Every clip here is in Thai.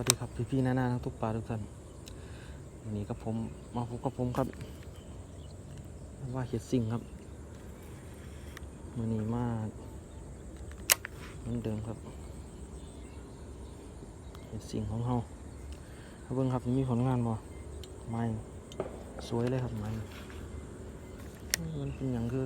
วัสดีครับพี่พี่ๆน้าๆทั้งทุกป่าทุกท่านวันนี้กับผมมาพบกับผมครับ ว่าเห็ดสิ่งครับวันนี้มาเหมือนเดิมครับเห็ดสิ่งของเฮาเบิ่งครับมีผลงานบ่ไม้สวยเลยครับไม้มันเป็นอย่างคือ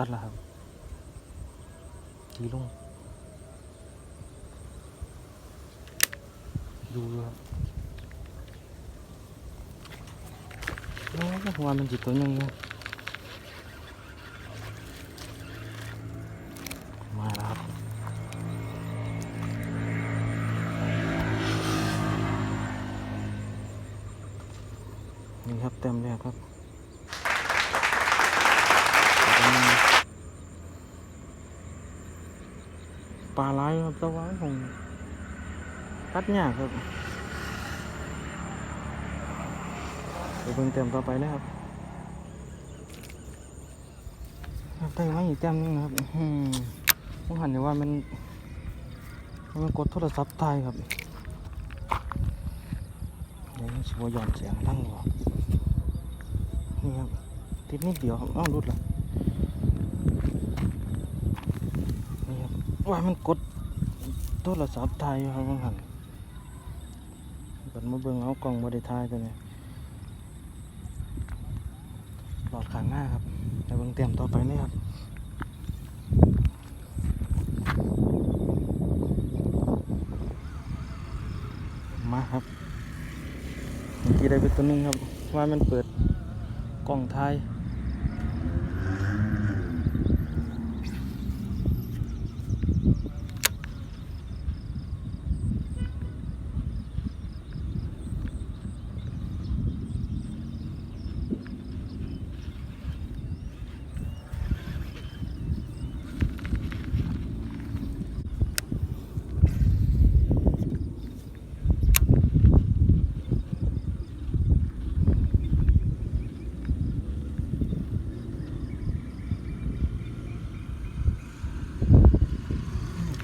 กัดแล้วครับทีลงดูครับโอ้ยว่ามันจิตตัวยังอยู่มาแล้วครับนี่ครับเต็มเลยครับ ปลาไหลครับแตะวันของตัดยากครับเดี๋ยวเบิ่งเต็มต่อไปนะครับครับได้ไว้อีกเต็มนึงนะครับอืมต้องหันเลยว่ามันมันกดโทรศัพท์ถ่ายครับเดี๋ยวสิบหย่อนเสียงทั้งหรอนี่ครับติดนิดเดียวครับอ้าวรุดละ นี่ครับ ว่ามันกดโทรศัพท์ถ่ายอยู่ครับบางหันกันมาเบิ่งเอากล่องบริถ่ายตัวนี้หลอดขางหน้าครับแต่เบิ่งเตรียมต่อไปนี่ครับมาครับเมื่อกี้ได้ไปตัวหนึงครับว่ามันเปิดกล่องถ่าย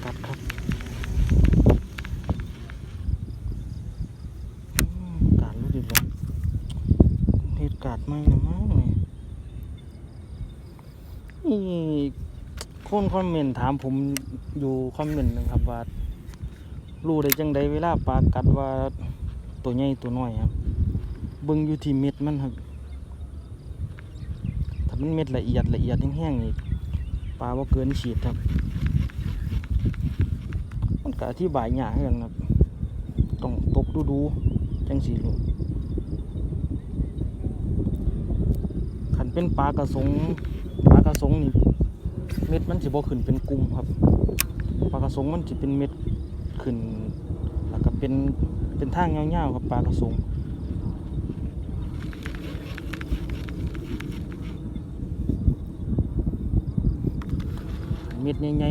กัดครับอืมการรู้ดิเลยเห ตุการณ์ไม่นะมั้งเนี่ยนี่คนคอมเมนต์ถามผมอยู่คอมเมนต์หนึงครับว่ารู้ได้จังใดเวลาปลากัดว่าตัวใหญ่ตัวน้อยครับเบิ่งอยู่ที่เม็ดมันครับ ถ้ามันเม็ดละเอียดละเอียดแห้งๆนี่ปลาว่าเกินฉีดครับ มันก็อธิบายยากเหมือนกันครับ ต้องตกดูดูๆจังสีลูกขัน เป็นปลากระสงปลากระสงนี่เม็ดมันสิบ่ขึ้นเป็นกลุ่มครับปลากระสงมันสิเป็นเม็ดขึ้นแล้วก็เป็นเป็นทางเงาวๆครับปลากระสงเม็ดใหญ่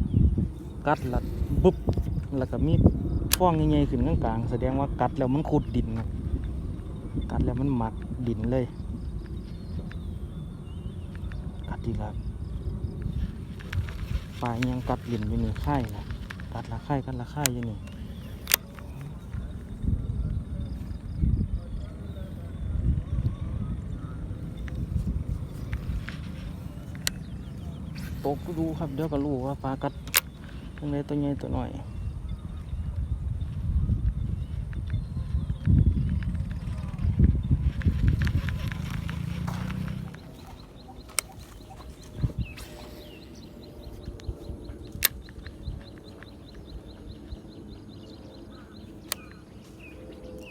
ๆกัดล้วปุ๊บแล้วก็มีฟองใหญ่ๆขึ้นกลางๆแสดงว่ากัดแล้วมันขุดดินกัดแล้วมันหมักดินเลย กัดดีละปลายังกัดดินอยู่นี่ไข่นะกัดละไข่กัดละไข่อยู่นี่ตกดูครับเดี๋ยวก็รู้ว่าปลากัดยังไงตัวใหญ่ตัวน้อย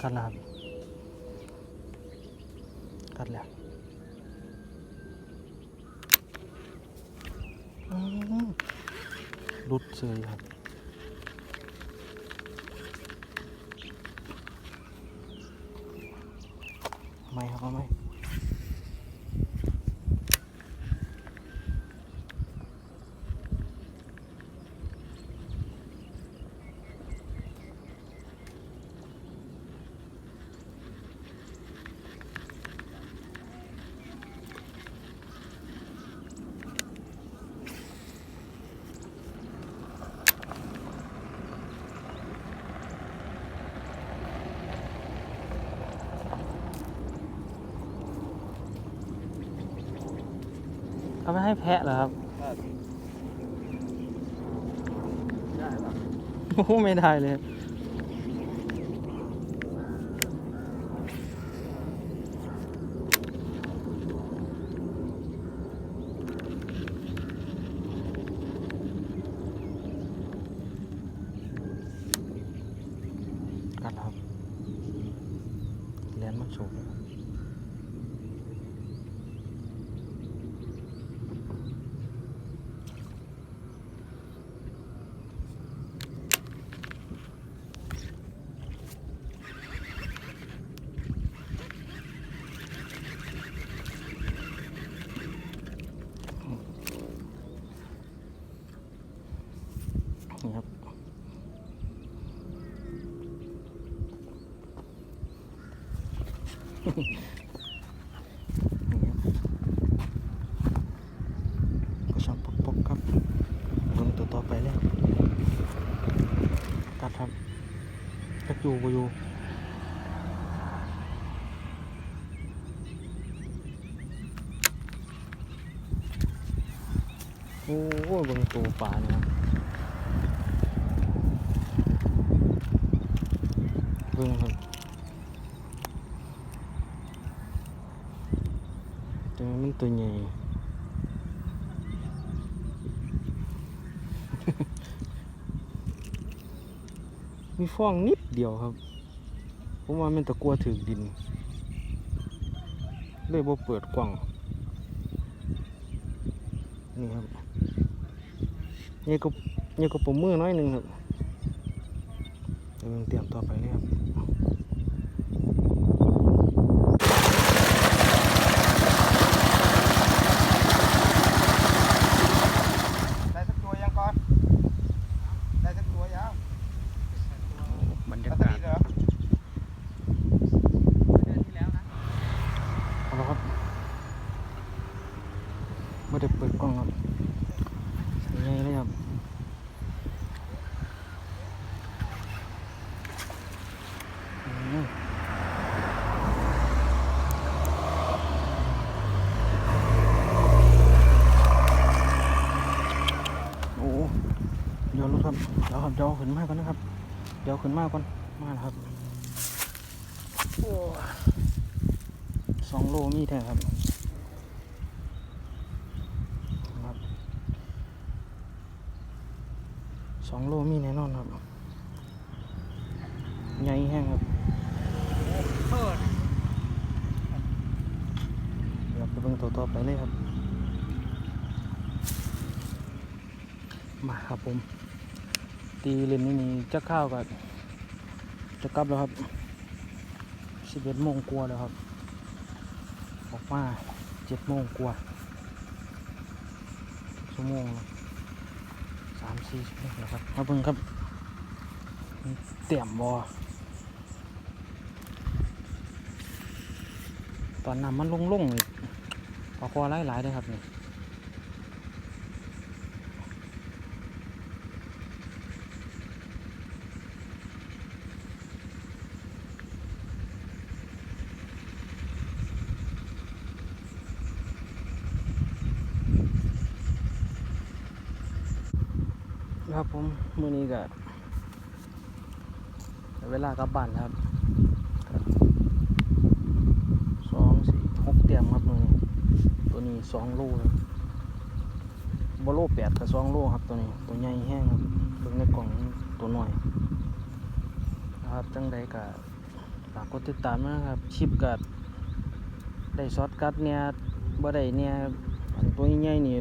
กัดแล้วครับ คัดแล้วรุดเซยครับไม่ครับไม่ เขาไม่ให้แพะเหรอครับได้ปะโอ้โหไม่ได้เลย กัดครับเลี้ยนมันสูงนี่ครับ ก็ชอบปกปกครับเบิ่งตัวต่อไปแล้วกัดครับกัด อยู่บ่อยู่โอ้โหเบิ่งตัวปลาเนี่ยครับเบิ่งครับตัวนี้มันตัวใหญ่ มีฟองนิดเดียวครับ ผมว่ามันตะกลัวถึกดิน เลยบ่เปิดกล่อง นี่ครับเนี่ยก็เนี่ยก็ปมมือน้อยหนึ่งครับเดี๋ยวมันเตรียมต่อไปเลยครับ ได้สักตัวยังก่อน ได้สักตัวยัง บรร แล้ ยาว ต กาศ ดีเหรอ เดือนที่แล้วนะ เอาละครับไม่ได้เปิดกล้องครับใส่ใหญ่เลยครับอืมโอ้เดี๋ยวรถครับ เดี๋ยวครับเดี๋ยวเอาขึ้นมาก่อนนะครับ เดี๋ยวเอาขึ้นมาก่อน มาแล้วครับสองโลมีแท้ครับครับสองโลมีแน่นอนครับ ใหญ่แห้งครับเปิดเดี๋ยวไปเบิ่งตัวต่อไปเลยครับ มาครับผม ตีเล่นนี่นี่จะข้าวกับจะกลับแล้วครับสิบเอ็ดโมงกว่าแล้วครับ ออกมาเจ็ดโมงกว่าชั่วโมงแล้วสามสี่ชั่วโมงแล้วครับมาเบิ่งครับเตี่ยมบอตอนน้ำมันลงๆนี่ปลาคอหลายๆเลยครับนี่ ครับผมมื้อนี้ก็เวลากลับบ้านครับสองสี่หกเตียมครับมื้อนี้ตัวนี้สองโลครับบโลแปดกับสองโลครับตัวนี้ตัวใหญ่แห้งครับเบิ่งในกล่องตัวหน้อยนะครับจังใดก็ฝากกดติดตามนะครับชิปกัดได้ช็อตกัดเนี่ยบ่ได้เนี่ยอันตัวใหญ่ๆนี่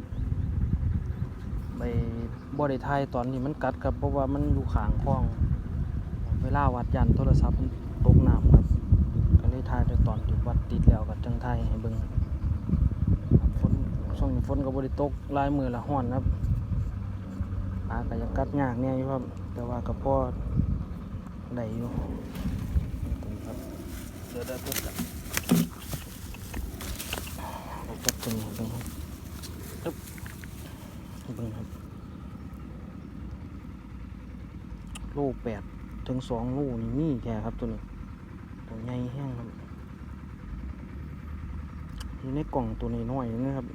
ไปบ่ได้ถ่ายตอนที่มันกัดครับเพราะว่ามันอยู่ข้างคลอง เวลาวัดยันโทรศัพท์มันตกน้ำครับก็เลยถ่ายแต่ตอนที่วัดติดแล้วก็จังถ่ายให้เบิ่งครับฝนช่วงนี้ฝนก็บ่ได้ตกหลายมื้อละร้อนครับปลาก็ยังกัดยากแน่อยู่ครับ แต่ว่าก็พอได้อยู่ครับเดี๋ยวได้ปุ๊บแล้วเอากัดตัวนี้เบิ่งครับอึ๊บเบิ่งครับ โลแปดถึงสองโลนี่มีแค่ครับตัวนี้ตัวใหญ่แห้งครับอยู่ในกล่องตัวนี้น้อยนะครับ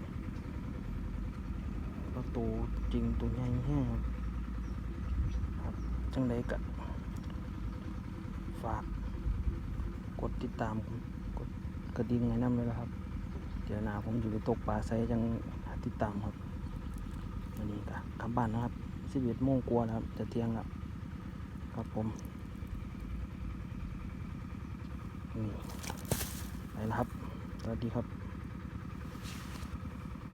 แล้วตัวจริงตัวใหญ่แห้งครับครับจังใดกะฝากกดติดตามกดกระดิ่งไว้นั่นเลยนะครับ เดี๋ยวหนาผมอยู่ไปตกปลาไซจังหาติดตามครับวันนี้กะกลับบ้านนะครับสิบเอ็ดโมงกว่าแล้วครับจะเที่ยงแล้ว ครับผมนี่ไปแล้วครับ สวัสดีครับ